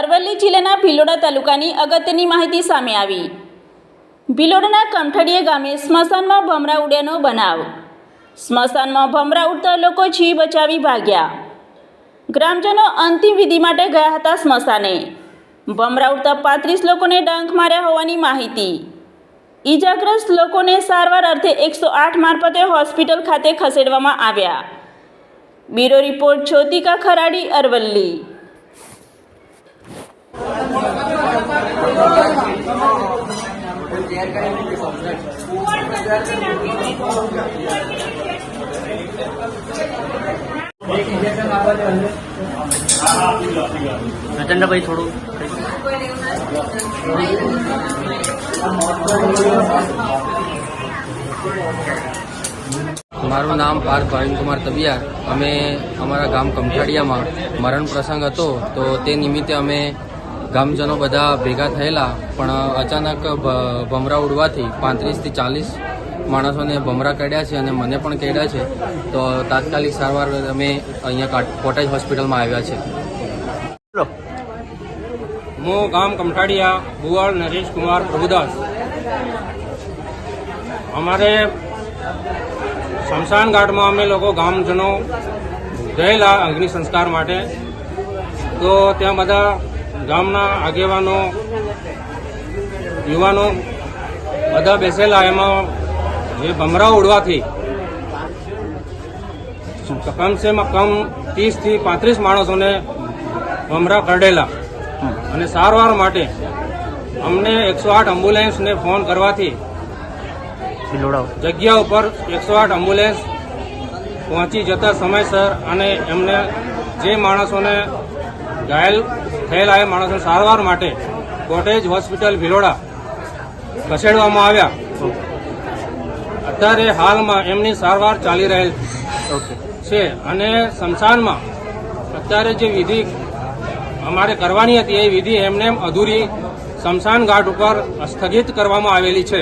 અરવલ્લી જિલ્લાના ભિલોડા તાલુકાની અગત્યની માહિતી સામે આવી. ભિલોડાના કમઠડીયા ગામે સ્મશાનમાં ભમરા ઉડ્યાનો બનાવ. સ્મશાનમાં ભમરા ઉડતા લોકો જીવ બચાવી ભાગ્યા. ગ્રામજનો અંતિમ વિધિ માટે ગયા હતા સ્મશાને. ભમરા ઉડતા પાંત્રીસ લોકોને ડંખ માર્યા હોવાની માહિતી. ઈજાગ્રસ્ત લોકોને સારવાર અર્થે એકસો આઠ મારફતે હોસ્પિટલ ખાતે ખસેડવામાં આવ્યા. Bureau report Jyotika Kharadi, Aravalli. નચંદ્રભાઈ થોડું મારું નામ પાર્થ ભાવિનકુમાર તબિયાર. અમે અમારા ગામ કમઠાડિયામાં મરણ પ્રસંગ હતો તો તે નિમિત્તે અમે ગામજનો બધા ભેગા થયેલા, પણ અચાનક ભમરા ઉડવાથી પાંત્રીસથી ચાલીસ માણસોને ભમરા કાઢ્યા છે અને મને પણ કાઢ્યા છે. તો તાત્કાલિક સારવાર અમે અહીંયા કોટેજ હોસ્પિટલમાં આવ્યા છે. હું ગામ કમઠાડિયા બુવાળ નરેશ કુમાર પ્રભુદાસ. અમારે સ્મશાન ઘાટમાં અમે લોકો ગામજનો ગયેલા અગ્નિ સંસ્કાર માટે. તો ત્યાં બધા ગામના આગેવાનો, યુવાનો બધા બેસેલા એમાં જે ભમરા ઉડવાથી કમસેમાં કમ ત્રીસથી પાંત્રીસ માણસોને ભમરા કરડેલા. અને સારવાર માટે અમને એકસો આઠ એમ્બ્યુલન્સને ફોન કરવાથી જગ્યા ઉપર એકસો આઠ એમ્બ્યુલન્સ પહોંચી જતા સમયસર અને એમને જે માણસોને ઘાયલ થયેલા એ માણસોને સારવાર માટે કોટેજ હોસ્પિટલ ભિલોડા ખસેડવામાં આવ્યા. અત્યારે હાલમાં એમની સારવાર ચાલી રહેલ છે અને સ્મશાનમાં અત્યારે જે વિધિ અમારે કરવાની હતી એ વિધિ એમને એમ અધૂરી સ્મશાન ઘાટ ઉપર સ્થગિત કરવામાં આવેલી છે.